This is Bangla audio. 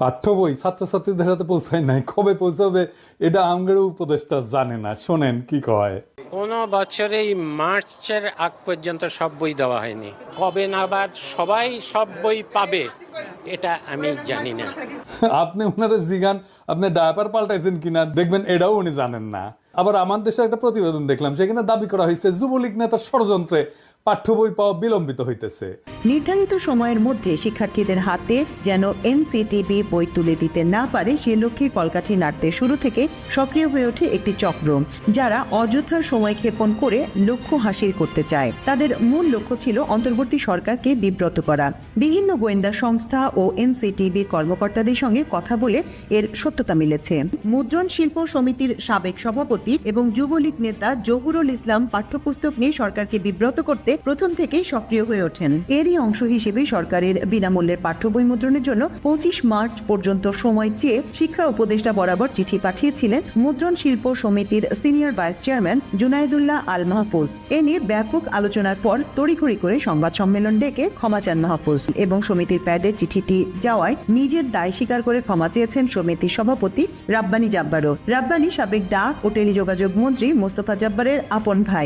পাঠ্য বই ছাত্রছাত্রীদের হাতে পৌঁছায় নাই। কবে পৌঁছাবে এটা আমগের উপদেষ্টা জানে না। শোনেন কি কয়। কোনো বছরেই মার্চের আগ পর্যন্ত সব বই দেওয়া হয়নি। কবে নাগাদ সবাই সব বই পাবে এটা আমি জানি না। আপনি ওনারা জিগান আপনি ডায়াপার পাল্টাইছেন কিনা দেখবেন এটাও উনি জানেন না। আবার আমার দেশে একটা প্রতিবেদন দেখলাম সেখানে দাবি করা হয়েছে যুবলীগ নেতার ষড়যন্ত্রে পাঠ্য বই পাওয়া বিলম্বিত হইতেছে। নির্ধারিত সময়ের মধ্যে শিক্ষার্থীদের হাতে যেন এনসিটিবি বই তুলে দিতে না পারে, সে লক্ষ্যে কলকাঠি নাড়তে শুরু থেকে সক্রিয় হয়ে ওঠে একটি চক্র, যারা অযথার সময় ক্ষেপণ করে লক্ষ্য হাসিল করতে চায়। তাদের মূল লক্ষ্য ছিল অন্তর্বর্তী সরকারকে বিব্রত করা। বিভিন্ন গোয়েন্দা সংস্থা ও এনসিটিবির কর্মকর্তাদের সঙ্গে কথা বলে এর সত্যতা মিলেছে। মুদ্রণ শিল্প সমিতির সাবেক সভাপতি এবং যুবলীগ নেতা জহুরুল ইসলাম পাঠ্যপুস্তক নিয়ে সরকারকে বিব্রত করতে প্রথম থেকেই সক্রিয় হয়ে ওঠেন। এরই অংশ হিসেবে সরকারের বিনামূল্যের পাঠ্য বই মুদ্রণের জন্য পঁচিশ মার্চ পর্যন্ত সময় চেয়ে শিক্ষা উপদেষ্টা বরাবর চিঠি পাঠিয়েছিলেন মুদ্রণ শিল্প সমিতির senior vice chairman Junaidullah Al Mahfuz এ নিয়ে ব্যাপক আলোচনার পর তড়িঘড়ি করে সংবাদ সম্মেলন ডেকে ক্ষমা চান মাহফুজ এবং সমিতির প্যাডে চিঠিটি যাওয়ায় নিজের দায় স্বীকার করে ক্ষমা চেয়েছেন সমিতির সভাপতি রাব্বানি জাব্বারও। রাব্বানি সাবেক ডাক ও টেলিযোগাযোগ মন্ত্রী মোস্তফা জাব্বারের আপন ভাই।